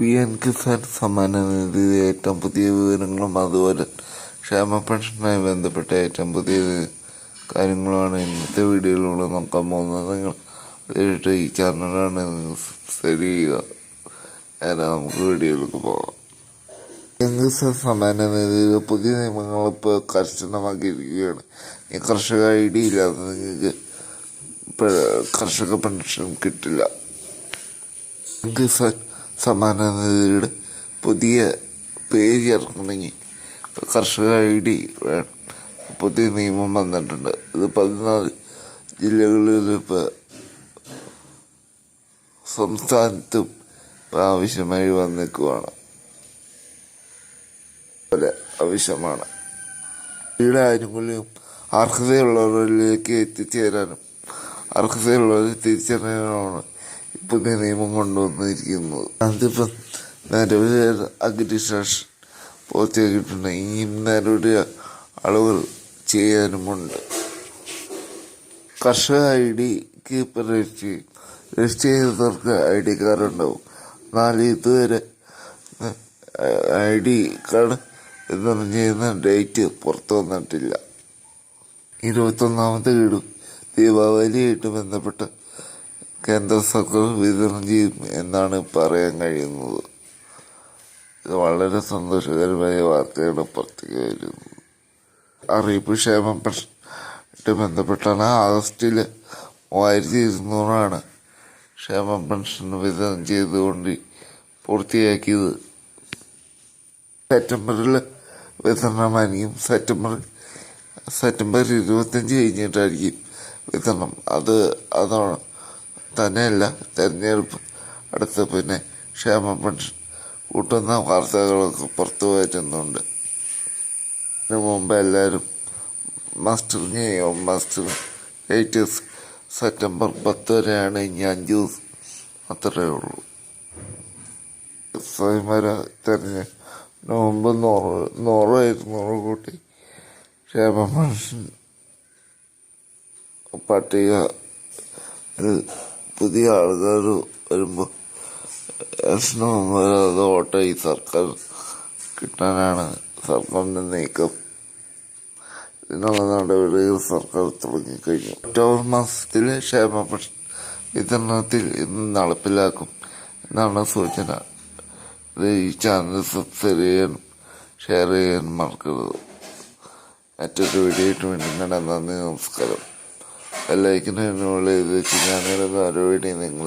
P N Kisan സമ്മാന നിധിയുടെ ഏറ്റവും പുതിയ വിവരങ്ങളും അതുപോലെ ക്ഷേമ പെൻഷനുമായി ബന്ധപ്പെട്ട ഏറ്റവും പുതിയ കാര്യങ്ങളുമാണ് ഇന്നത്തെ വീഡിയോയിലൂടെ നോക്കാൻ പോകുന്നത്. നിങ്ങൾ നേരിട്ട് ഈ ചാനലാണ് സബ്സ്ക്രൈബ് ചെയ്യുക. എന്നാൽ നമുക്ക് വീഡിയോയിലേക്ക് പോകാം. പി കിസാൻ സമ്മാന നിധിയിലെ പുതിയ നിയമങ്ങൾ ഇപ്പോൾ കർശനമാക്കിയിരിക്കുകയാണ്. ഈ കർഷക ഐ ഡി ഇല്ലാതെ നിങ്ങൾക്ക് കർഷക പെൻഷൻ കിട്ടില്ല. കിസാൻ സമ്മാന നിധിയുടെ പുതിയ പേര് ചേർക്കണമെങ്കിൽ കർഷക ഐ ഡി വേണം. പുതിയ നിയമം വന്നിട്ടുണ്ട്. ഇത് പതിനാല് ജില്ലകളിൽ ഇപ്പോൾ സംസ്ഥാനത്തും ഇപ്പം ആവശ്യമായി വന്നിക്കുവാണ്. പോലെ ആവശ്യമാണ്. വീട് ആനുകൂല്യം അർഹതയുള്ളവരിലേക്ക് എത്തിച്ചേരാനും അർഹതയുള്ളവരെ തിരിച്ചറിയാനാണ് പുതിയ നിയമം കൊണ്ടുവന്നിരിക്കുന്നത്. അതിപ്പം നിലവിലെ അഗ്രിസ്റ്റേഷൻ പൂർത്തിയാക്കിയിട്ടുണ്ട്. ഈ നിലവിലെ അളവുകൾ ചെയ്യാനുമുണ്ട്. കർഷക ഐ ഡിക്ക് കീപ്പർ രജിസ്റ്റർ രജിസ്റ്റർ ചെയ്തവർക്ക് ഐ ഡി കാർഡ് ഉണ്ടാവും. എന്നാൽ ഇതുവരെ ഐ ഡി കാർഡ് വിതരണം ചെയ്യുന്ന ഡേറ്റ് പുറത്തു വന്നിട്ടില്ല. ഇരുപത്തൊന്നാമത്തെ ഗഡു ദീപാവലിയായിട്ട് ബന്ധപ്പെട്ട് കേന്ദ്ര സർക്കാർ വിതരണം ചെയ്യും എന്നാണ് പറയാൻ കഴിയുന്നത്. ഇത് വളരെ സന്തോഷകരമായ വാർത്തയാണ് പുറത്തേക്ക് വരുന്നത്. അറിയിപ്പ് ക്ഷേമം ബന്ധപ്പെട്ടാണ് ആഗസ്റ്റിൽ മൂവായിരത്തി ഇരുന്നൂറാണ് ക്ഷേമ പെൻഷൻ വിതരണം ചെയ്തുകൊണ്ട് പൂർത്തിയാക്കിയത്. സെപ്റ്റംബറിൽ വിതരണമായിരിക്കും സെപ്റ്റംബർ സെപ്റ്റംബർ ഇരുപത്തഞ്ച് കഴിഞ്ഞിട്ടായിരിക്കും വിതരണം. അത് അതാണ് തന്നെയല്ല തെരഞ്ഞെടുപ്പ് അടുത്ത് പിന്നെ ക്ഷേമ പെൻഷൻ കൂട്ടുന്ന വാർത്തകളൊക്കെ പുറത്തു വരുന്നുണ്ട് അതിനു മുമ്പ് എല്ലാവരും മാസ്റ്റർ ചെയ്യും മാസ്റ്റർ എയ്റ്റ് സെപ്റ്റംബർ പത്ത് വരെയാണ് ഇനി അഞ്ച് ദിവസം അത്രയേ ഉള്ളൂ. സ്വയംവര തെരഞ്ഞ നോമ്പ് നൂറ് നൂറ് ഇരുന്നൂറ് കൂട്ടി ക്ഷേമ പെൻഷൻ പട്ടിക പുതിയ ആളുകൾ വരുമ്പോൾ പ്രശ്നം വരാതെ ഓട്ടം ഈ സർക്കാർ കിട്ടാനാണ് സർക്കാരിന്റെ നീക്കം. ഇതിനുള്ള നടപടികൾ സർക്കാർ തുടങ്ങിക്കഴിഞ്ഞു. ഒക്ടോബർ മാസത്തിലെ ക്ഷേമ വിതരണത്തിൽ ഇന്ന് നടപ്പിലാക്കും എന്നാണ് സൂചന. ഈ ചാനൽ സബ്സ്ക്രൈബ് ചെയ്യാനും ഷെയർ ചെയ്യാനും മറക്കരുത്. മറ്റൊരു വീഡിയോ ആയിട്ട് വേണ്ടി നന്ദി നമസ്കാരം. എല്ലായ്ക്കും എന്നുള്ള ഇത് ഞാനിരുന്ന നിങ്ങളെ നിങ്ങൾ